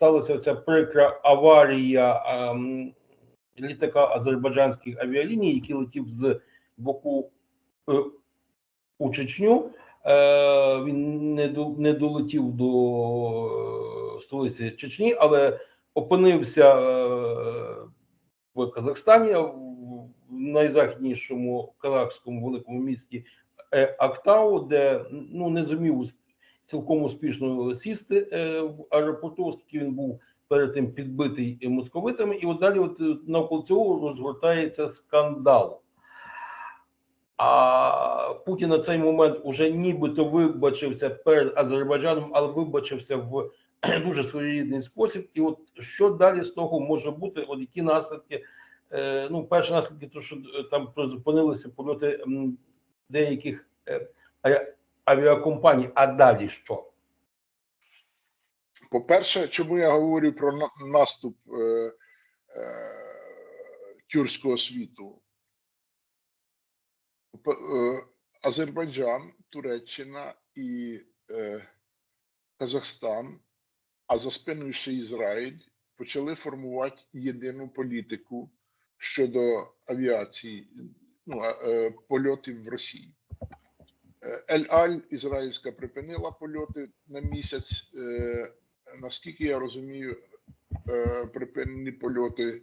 сталася ця прикра аварія ем, літака азербайджанських авіаліній, який летів з боку е, у Чечню. Е, він не, до, не долетів до е, столиці Чечні, але опинився е, в Казахстані, в найзахіднішому казахському великому місті Актау, де ну не зумів цілком успішно сісти е, в аеропорту, оскільки він був перед тим підбитий московитами, і от далі, от е, навколо цього розгортається скандал. А Путін на цей момент уже нібито вибачився перед Азербайджаном, але вибачився в дуже своєрідний спосіб. І от що далі з того може бути? От які наслідки? Е, ну, перші наслідки, то що там призупинилися польоти деяких авіакомпаній. А далі що? По-перше, чому я говорю про наступ е, е, тюркського світу? Е, Азербайджан, Туреччина і е, Казахстан, а за спиною ще Ізраїль, почали формувати єдину політику щодо авіації, ну, е, польотів в Росії. Е, Ель-Аль ізраїльська припинила польоти на місяць. Е, наскільки я розумію, е, припинені польоти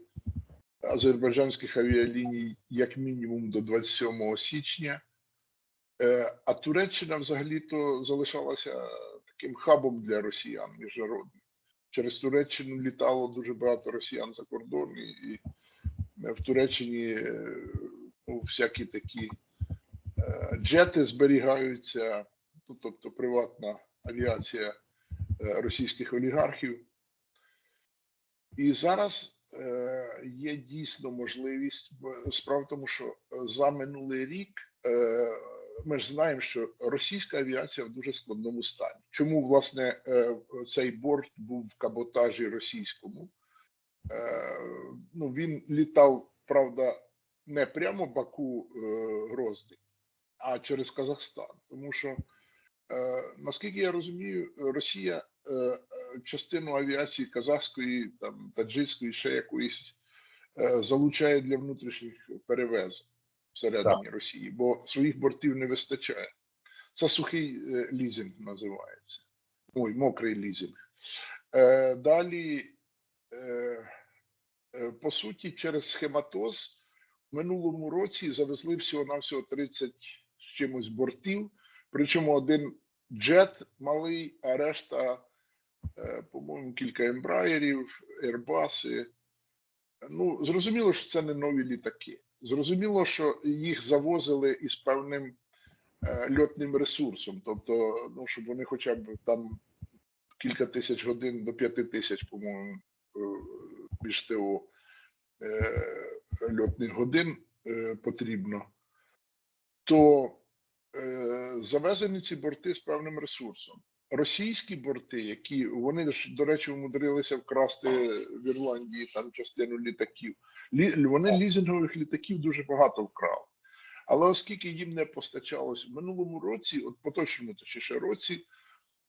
азербайджанських авіаліній як мінімум до 27 січня. А Туреччина взагалі-то залишалася таким хабом для росіян міжнародним. Через Туреччину літало дуже багато росіян за кордон, і, в Туреччині ну, всякі такі джети зберігаються, ну, тобто приватна авіація е, російських олігархів. І зараз е, є дійсно можливість. Справа в тому, що е, за минулий рік ми ж знаємо, що російська авіація в дуже складному стані. Чому власне цей борт був в каботажі російському? Ну, він літав, правда, не прямо Баку Грозний, а через Казахстан. Тому що, е, наскільки я розумію, Росія е, е, частину авіації казахської, там, таджикської, ще якоїсь е, залучає для внутрішніх перевезень всередині Росії, бо своїх бортів не вистачає. Це сухий е, лізинг називається. Ой, мокрий лізинг. Е, далі, е, е, по суті, через схематоз в минулому році завезли всього-навсього 30 з чимось бортів, причому один джет малий, а решта, е, по-моєму, кілька ембраєрів, ербаси. Ну, зрозуміло, що це не нові літаки. Зрозуміло, що їх завозили із певним е, льотним ресурсом, тобто, ну, щоб вони хоча б там кілька тисяч годин до п'яти тисяч, по-моєму, е, між ТО е, льотних годин е, потрібно, то е, завезені ці борти з певним ресурсом. Російські борти, які вони до речі, умудрилися вкрасти в Ірландії там частину літаків. Лі, вони лізингових літаків дуже багато вкрали. Але оскільки їм не постачалось в минулому році, от поточному точніше році,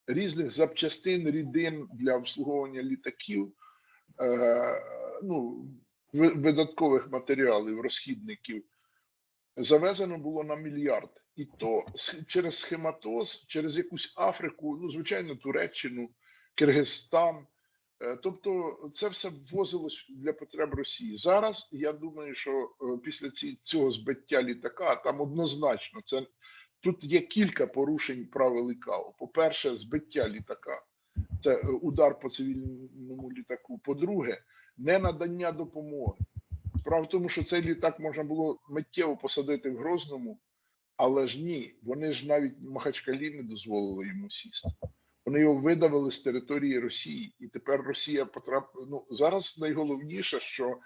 різних запчастин, рідин для обслуговування літаків, е, ну, видаткових матеріалів, розхідників, завезено було на мільярд. І то через схематоз, через якусь Африку, ну, звичайно, Туреччину, Киргизстан. Е, Тобто це все ввозилось для потреб Росії. Зараз я думаю, що е, після цього збиття літака там однозначно це тут є кілька порушень правил ІКАО. По-перше, збиття літака це е, удар по цивільному літаку. По-друге, не надання допомоги. Справа в тому, що цей літак можна було миттєво посадити в Грозному, але ж ні, вони ж навіть Махачкалі не дозволили йому сісти. Вони його видавили з території Росії, і тепер Росія потрапила. Ну зараз найголовніше, що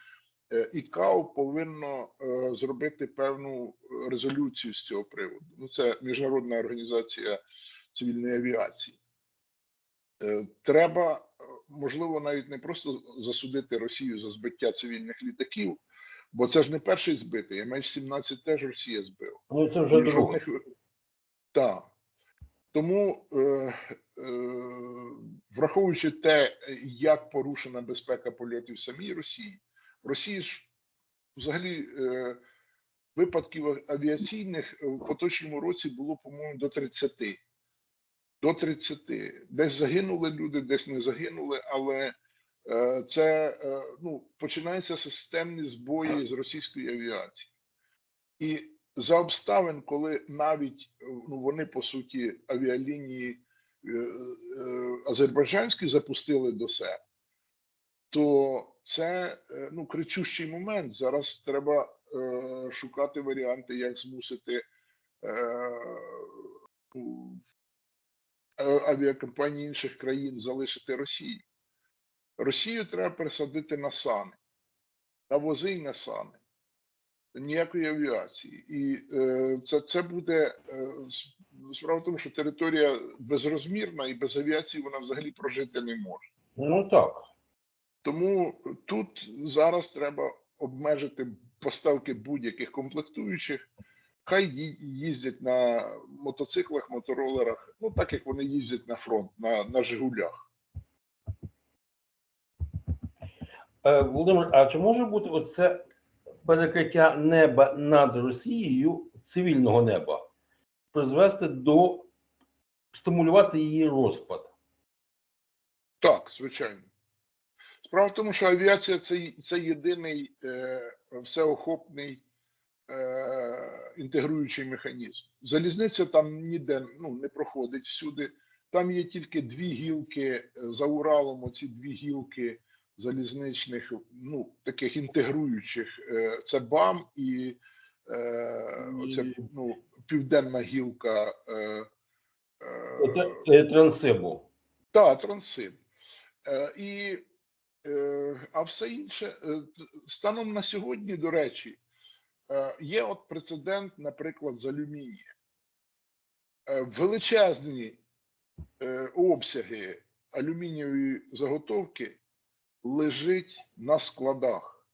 е, ІКАО повинно е, зробити певну резолюцію з цього приводу. Ну, це міжнародна організація цивільної авіації. Е, Треба, можливо, навіть не просто засудити Росію за збиття цивільних літаків, бо це ж не перший збитий. MH17 теж Росія збила. Ну це вже друге. Так. Тому, е, е, враховуючи те, як порушена безпека польотів в самій Росії, в Росії ж взагалі е, випадків авіаційних в поточному році було, по-моєму, до 30. До 30. Десь загинули люди, десь не загинули, але е, це е, ну, починаються системні збої з російської авіації. І за обставин, коли навіть ну, вони, по суті, авіалінії е, е, азербайджанські запустили до себе, то це е, ну, кричущий момент. Зараз треба е, шукати варіанти, як змусити е, ну, авіакомпанії інших країн залишити Росію. Росію треба пересадити на сани, на вози і на сани. Ніякої авіації. І е, це, це буде е, справа в тому, що територія безрозмірна і без авіації вона взагалі прожити не може. Ну так. Тому тут зараз треба обмежити поставки будь-яких комплектуючих. Хай їздять на мотоциклах, моторолерах, ну так як вони їздять на фронт, на, на Жигулях. Е, Володимир, а чи може бути оце перекриття неба над Росією цивільного неба призвести до стимулювати її розпад? Так, звичайно. Справа в тому, що авіація це, це єдиний е, всеохопний е, інтегруючий механізм. Залізниця там ніде ну, не проходить всюди. Там є тільки дві гілки е, за Уралом, оці дві гілки залізничних, ну, таких інтегруючих. Е, це БАМ і е, оце, ну, південна гілка. Е, Це, Трансибу. так, трансит. Е, і, а все інше, станом на сьогодні, до речі, є от прецедент, наприклад, з алюмінія. Е, величезні обсяги алюмінієвої заготовки лежить на складах.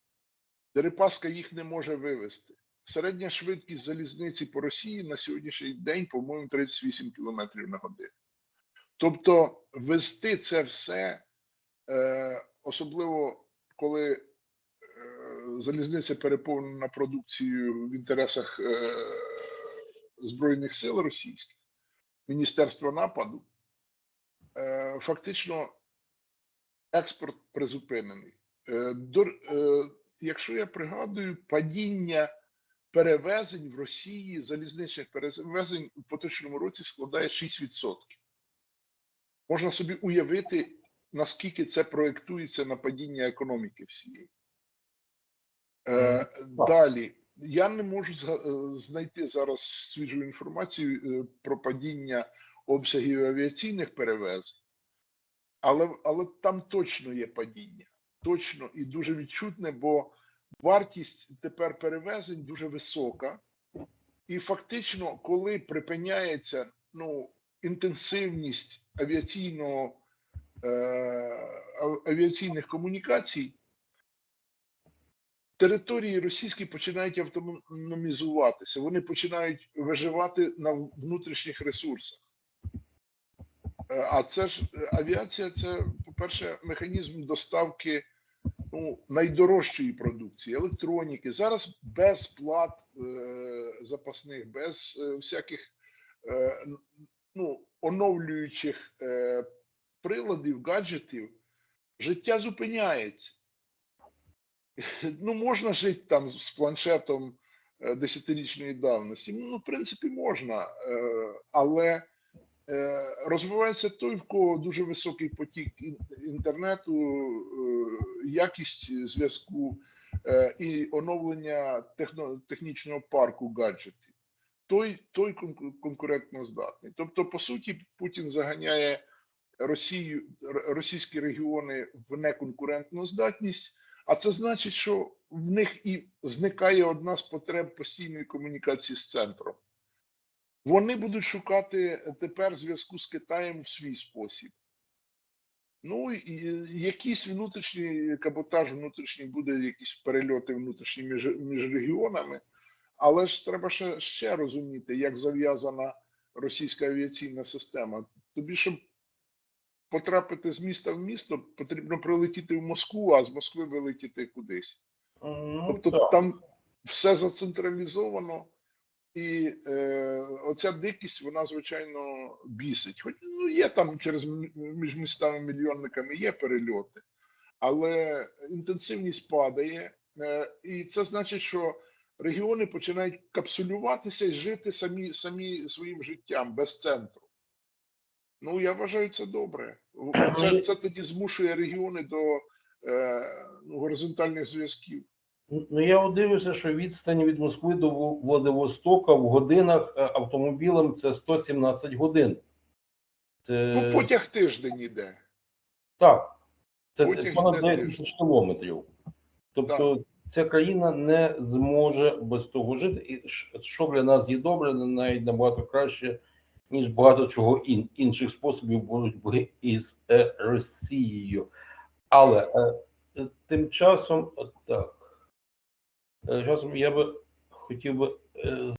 Дерипаска їх не може вивезти. Середня швидкість залізниці по Росії на сьогоднішній день, по-моєму, 38 км на годину. Тобто вести це все, е, особливо коли е, залізниця переповнена продукцією в інтересах е, Збройних сил російських, Міністерства нападу, фактично експорт призупинений. Е, до, е, якщо я пригадую, падіння перевезень в Росії, залізничних перевезень у поточному році складає 6%. Можна собі уявити, наскільки це проєктується на падіння економіки всієї. Е, далі. Я не можу е, знайти зараз свіжу інформацію про падіння обсягів авіаційних перевезень, але, але там точно є падіння. Точно і дуже відчутне, бо вартість тепер перевезень дуже висока. І фактично, коли припиняється ну, інтенсивність авіаційного, е, авіаційних комунікацій, території російські починають автономізуватися, вони починають виживати на внутрішніх ресурсах. Е, А це ж е, авіація, це, по-перше, механізм доставки ну, найдорожчої продукції, електроніки. Зараз без плат е, запасних, без е, всяких е, ну, оновлюючих е, приладів, гаджетів, життя зупиняється. Ну, можна жити там з планшетом е, десятирічної давності. Ну, в принципі, можна, е, але розвивається той, в кого дуже високий потік інтернету, е, якість зв'язку е, і оновлення технічного парку гаджетів. Той, той конкурентно здатний. Тобто, по суті, Путін заганяє Росію, російські регіони в неконкурентну здатність. А це значить, що в них і зникає одна з потреб постійної комунікації з центром. Вони будуть шукати тепер зв'язку з Китаєм в свій спосіб. Ну, якийсь внутрішній каботаж, внутрішній буде, якісь перельоти внутрішні між, між регіонами, але ж треба ще, ще розуміти, як зав'язана російська авіаційна система. Тобі, щоб потрапити з міста в місто, потрібно прилетіти в Москву, а з Москви вилетіти кудись. Ну, Тобто там все зацентралізовано, і е, оця дикість, вона звичайно бісить. Хоч ну, є там через між містами мільйонниками є перельоти, але інтенсивність падає, е, і це значить, що регіони починають капсулюватися і жити самі, самі своїм життям без центру. Ну, я вважаю це добре. Це, це тоді змушує регіони до е, ну, горизонтальних зв'язків. Ну, я от дивлюся, що відстань від Москви до Владивостока в годинах е, автомобілем це 117 годин. Це, Ну, потяг тиждень іде. Так, це потяг понад йде 9 тисяч кілометрів. Тобто ця країна не зможе без того жити. І що для нас є добре, навіть набагато краще, ніж багато чого ін, інших способів боротьби із е, Росією. Але е, тим часом, так, е, часом я би хотів би е,